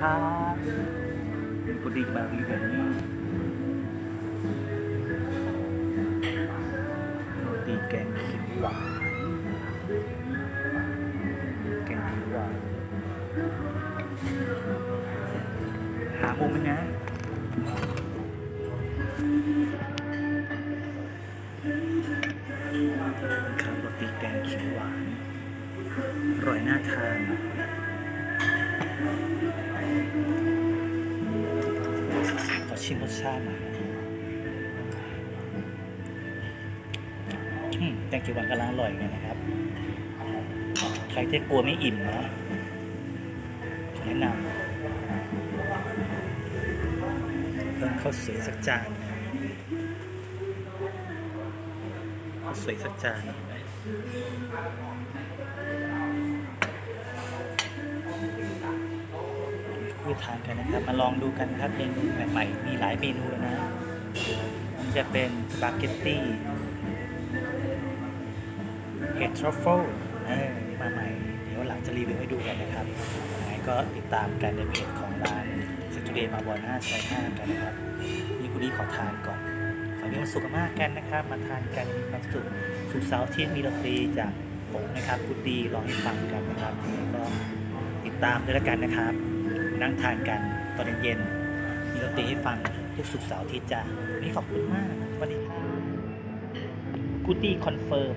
ครับเป็นคุณดีมารีวิวนี่โรตีแกงเขียวหวานแกงเขียวหวานหามุมไหมนะครับโรตีแกงเขียวหวานอร่อยน่าทาน ชิมรสชาติหน่อยอแกงเขียวหวานกำลังอร่อยเลยนะครับ ใครที่กลัวไม่อิ่มนะแนะนำเพิ่มข้าวสวยสักจานข้าวสวยสักจาน นะคุยทานกันนะครับ มาลองดูกันนะครับเมนูใหม่ๆมีหลายเมนูเลยนะมันจะเป็นสปาเกตตี้เห็ดทรัฟเฟิลมาใหม่ เดี๋ยวหลังจะรีวิวให้ดูกันนะครับยังไงก็ติดตามกันในเพจของร้านสตูดิโอมาบอล5ซอย5กันนะครับ นี่คุณดีขอทานก่อน ขอมีความสุขมากกันนะครับ มาทานกันมีความสุขสุขเสาร์ที่มีดนตรีจากผมนะครับคุณดีร้องให้ฟังกันนะครับก็ติดตามด้วยแล้วกันนะครับ นั่งทานกันตอนเย็นๆมีดนตรีให้ฟังทุกสุขเสาร์อาทิตย์จ้ะวันนี้ขอบคุณมากสวัสดีค่ะกูตี้คอนเฟิร์ม